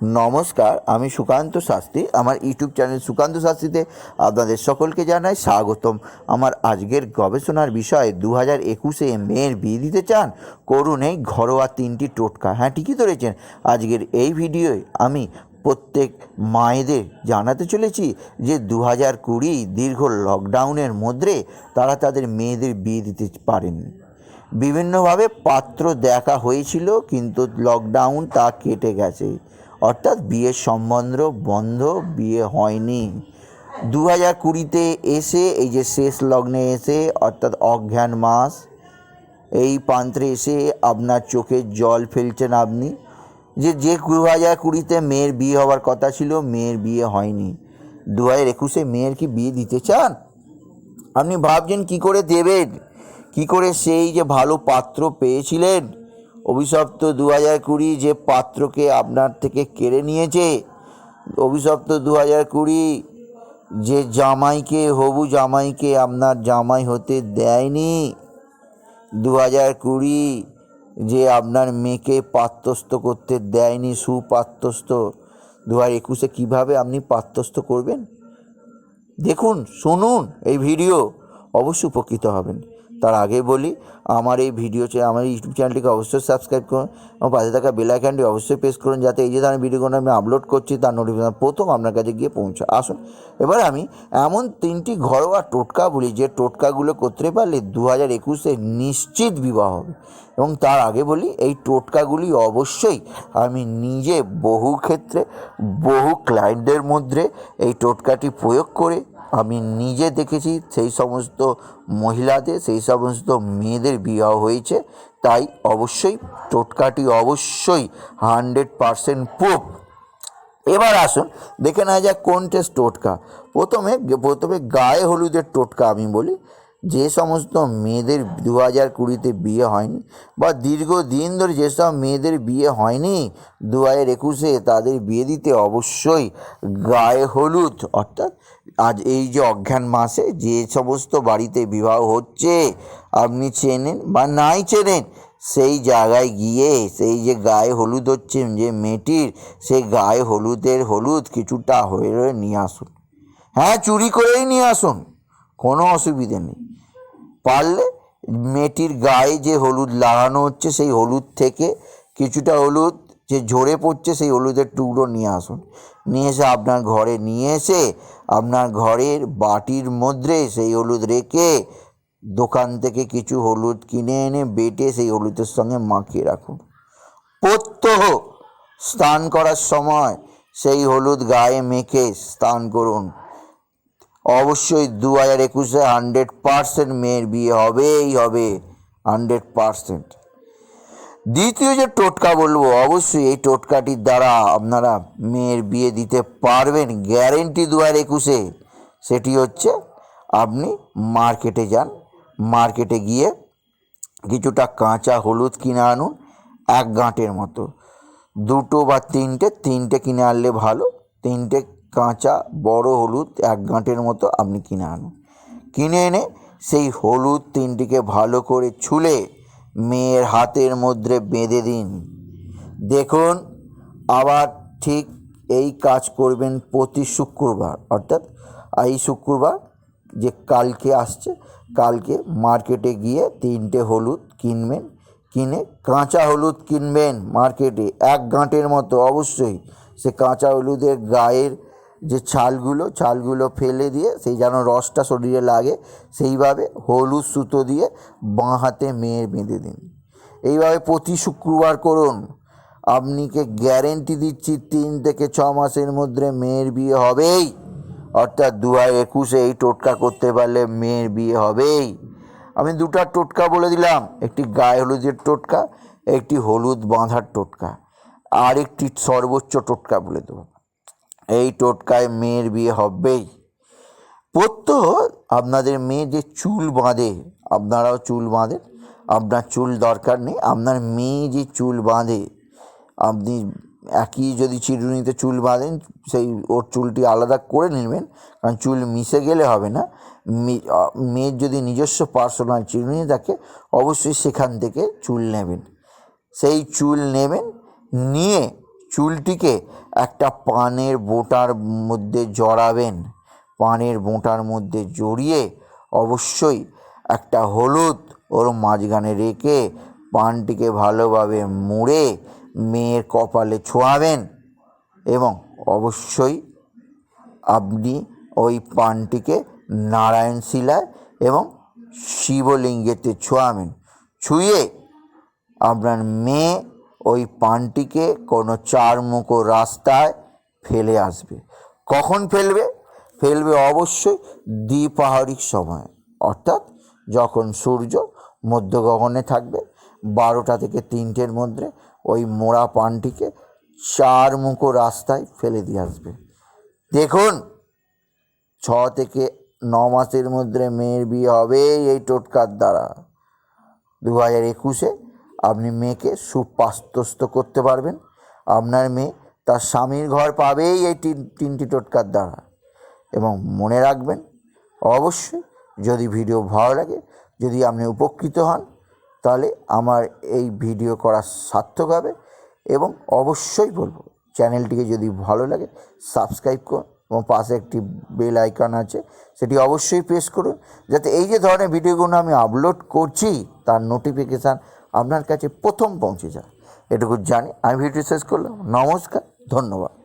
নমস্কার, আমি সুকান্ত শাস্ত্রী। আমার ইউটিউব চ্যানেল সুকান্ত শাস্ত্রীতে আপনাদের সকলকে জানাই স্বাগতম। আমার আজকের গবেষণার বিষয়ে দু হাজার একুশে মেয়ের বিয়ে দিতে চান? করুন এই ঘরোয়া তিনটি টোটকা। হ্যাঁ ঠিকই ধরেছেন। আজকের এই ভিডিওয় আমি প্রত্যেক মায়েদের জানাতে চলেছি যে দু হাজার কুড়ি দীর্ঘ লকডাউনের মধ্যে তারা তাদের মেয়েদের বিয়ে দিতে পারেননি। বিভিন্নভাবে পাত্র দেখা হয়েছিল, কিন্তু লকডাউন তা কেটে গেছে। অর্থাৎ বিয়ের সম্বন্ধ বন্ধ, বিয়ে হয়নি। দু হাজার কুড়িতে এসে, এই যে শেষ লগ্নে এসে, অর্থাৎ অজ্ঞান মাস, এই প্রান্তে এসে আপনার চোখে জল ফেলছেন আপনি। যে যে দু হাজার কুড়িতে মেয়ের বিয়ে হওয়ার কথা ছিল, মেয়ের বিয়ে হয়নি। দু হাজার একুশে মেয়ের কি বিয়ে দিতে চান? আপনি ভাবছেন কি করে দেবেন? কি করে সেই যে ভালো পাত্র পেয়েছিলেন? অভিশপ্ত দু হাজার কুড়ি যে পাত্রকে আপনার থেকে কেড়ে নিয়েছে, অভিশপ্ত দু হাজার কুড়ি যে জামাইকে, হবু জামাইকে আপনার জামাই হতে দেয়নি দু হাজার কুড়ি যে আপনার মেয়েকে পাত্রস্থ করতে দেয়নি সুপাত্রস্থ দু হাজার একুশে কীভাবে আপনি পাত্রস্থ করবেন? দেখুন, শুনুন এই ভিডিও, অবশ্যই উপকৃত হবেন। তার আগে বলি, আমার এই ভিডিও চা- আমার ইউটিউব চ্যানেলটিকে অবশ্যই সাবস্ক্রাইব করুন এবং পাশে থাকা বেল আইকনটি অবশ্যই প্রেস করুন যাতে এই যে ধরনের ভিডিওগুলো আমি আপলোড করছি, তার নোটিফিকেশন প্রথম আপনার কাছে গিয়ে পৌঁছে, আসুন। এবার আমি এমন তিনটি ঘরোয়া টোটকা বলি, যে টোটকাগুলো করতে পারলে দু হাজার একুশে নিশ্চিত বিবাহ হবে। এবং তার আগে বলি, এই টোটকাগুলি অবশ্যই আমি নিজে বহু ক্ষেত্রে, বহু ক্লায়েন্টদের মধ্যে এই টোটকাটি প্রয়োগ করে আমি নিজে দেখেছি, সেই সমস্ত মহিলাদের, সেই সমস্ত মেয়েদের বিবাহ হয়েছে। তাই অবশ্যই, টোটকাটি অবশ্যই হান্ড্রেড পারসেন্ট প্রুফ। এবার আসুন, দেখে নেওয়া যাক কোন টেস্ট টোটকা। প্রথমে প্রথমে গায়ে হলুদের টোটকা আমি বলি। যে সমস্ত মেয়েদের দু হাজার কুড়িতে বিয়ে হয়নি বা দীর্ঘদিন ধরে যেসব মেয়েদের বিয়ে হয়নি দু হাজার একুশে তাদের বিয়ে দিতে অবশ্যই গায়ে হলুদ। অর্থাৎ আজ এই যে অজ্ঞান মাসে যে সমস্ত বাড়িতে বিবাহ হচ্ছে, আপনি চেনেন বা নাই চেনেন, সেই জায়গায় গিয়ে সেই যে গায়ে হলুদ হচ্ছে যে মেয়েটির, সেই গায়ে হলুদের হলুদ কিছুটা হয়ে নিয়ে আসুন। হ্যাঁ চুরি করেই নিয়ে আসুন। কোনো অসুবিধে নেই। পারলে মেয়েটির গায়ে যে হলুদ লাগানো হচ্ছে, সেই হলুদ থেকে কিছুটা হলুদ যে ঝরে পড়ছে, সেই হলুদের টুকরো নিয়ে আসুন। নিয়ে এসে আপনার ঘরে নিয়ে এসে আপনার ঘরের বাটির মধ্যে সেই হলুদ রেখে দোকান থেকে কিছু হলুদ কিনে এনে বেটে সেই হলুদের সঙ্গে মাখিয়ে রাখুন। প্রত্যহ স্নান করার সময় সেই হলুদ গায়ে মেখে স্নান করুন। অবশ্যই দু হাজার একুশে হান্ড্রেড পারসেন্ট মেয়ের বিয়ে হবেই হবে হান্ড্রেড পারসেন্ট। দ্বিতীয় যে টোটকা বলব, অবশ্যই এই টোটকাটির দ্বারা আপনারা মেয়ের বিয়ে দিতে পারবেন। গ্যারেন্টি দু হাজার একুশে সেটি হচ্ছে আপনি মার্কেটে যান, মার্কেটে গিয়ে কিছুটা কাঁচা হলুদ কিনে আনুন, এক গাঁটের মতো। দুটো বা তিনটে তিনটে কিনে আনলে ভালো, তিনটে কাঁচা, বড় হলুদ এক গাঁটের মতো আপনি কিনে আনুন। কিনে এনে সেই হলুদ তিনটিকে ভালো করে ছুলে মেয়ের হাতের মধ্যে বেঁধে দিন। দেখুন, আবার ঠিক এই কাজ করবেন প্রতি শুক্রবার, অর্থাৎ এই শুক্রবার যে কালকে আসছে, কালকে মার্কেটে গিয়ে তিনটে হলুদ কিনবেন, কিনে কাঁচা হলুদ কিনবেন মার্কেটে, এক গাঁটের মতো। অবশ্যই সে কাঁচা হলুদের গায়ের যে ছালগুলো ছালগুলো ফেলে দিয়ে সেই যেন রসটা শরীরে লাগে, সেইভাবে হলুদ সুতো দিয়ে বাঁ হাতে মেয়ের বেঁধে দিন। এইভাবে প্রতি শুক্রবার করুন। আপনিকে গ্যারেন্টি দিচ্ছি, তিন থেকে ছ মাসের মধ্যে মেয়ের বিয়ে হবেই। অর্থাৎ দু হাজার একুশে এই টোটকা করতে পারলে মেয়ের বিয়ে হবেই। আমি দুটা টোটকা বলে দিলাম। একটি গায়ে হলুদের টোটকা, একটি হলুদ বাঁধার টোটকা। আর একটি সর্বোচ্চ টোটকা বলে দেবো। এই টোটকায় মেয়ের বিয়ে হবেই। প্রত্যহ আপনাদের মেয়ে যে চুল বাঁধে, আপনারাও চুল বাঁধেন, আপনার চুল দরকার নেই, আপনার মেয়ে যে চুল বাঁধে, আপনি একই যদি চিরুনিতে চুল বাঁধেন, সেই ওর চুলটি আলাদা করে নেবেন, কারণ চুল মিশে গেলে হবে না। মেয়ের যদি নিজস্ব পার্সোনাল চিরুনি থাকে, অবশ্যই সেখান থেকে চুল নেবেন। সেই চুল নেবেন, নিয়ে চুলটিকে একটা পানের বোটার মধ্যে জড়াবেন। পানের বোঁটার মধ্যে জড়িয়ে অবশ্যই একটা হলুদ ওর মাঝখানে রেখে পানটিকে ভালোভাবে মুড়ে মেয়ের কপালে ছোঁয়াবেন এবং অবশ্যই আপনি ওই পানটিকে নারায়ণ শিলায় এবং শিবলিঙ্গেতে ছোঁয়াবেন। ছুঁয়ে আপনার মেয়ে ওই পানটিকে কোনো চারমুখো রাস্তায় ফেলে আসবে। কখন ফেলবে? ফেলবে অবশ্যই দ্বিপাহারিক সময়। অর্থাৎ যখন সূর্য মধ্য গগনে থাকবে, বারোটা থেকে তিনটের মধ্যে ওই মোড়া পানটিকে চার মুখো রাস্তায় ফেলে দিয়ে আসবে। দেখুন, ছ থেকে ন মাসের মধ্যে মেয়ের বিয়ে হবে এই টোটকার দ্বারা। দু হাজার একুশে আপনি মেয়েকে সুপাস্তস্ত করতে পারবেন। আপনার মেয়ে তার স্বামীর ঘর পাবেই এই তিন, তিনটি টোটকার দ্বারা। এবং মনে রাখবেন, অবশ্যই যদি ভিডিও ভালো লাগে, যদি আপনি উপকৃত হন, তাহলে আমার এই ভিডিও করা সার্থক হবে। এবং অবশ্যই বলব, চ্যানেলটিকে যদি ভালো লাগে, সাবস্ক্রাইব করুন এবং পাশে একটি বেল আইকন আছে, সেটি অবশ্যই প্রেস করুন। যাতে এই যে ধরনের ভিডিওগুলো আমি আপলোড করছি, তার নোটিফিকেশান আপনার কাছে প্রথম পৌঁছে যায়। এটুকু জানি। আমি ভিডিও শেষ করলাম। নমস্কার। ধন্যবাদ।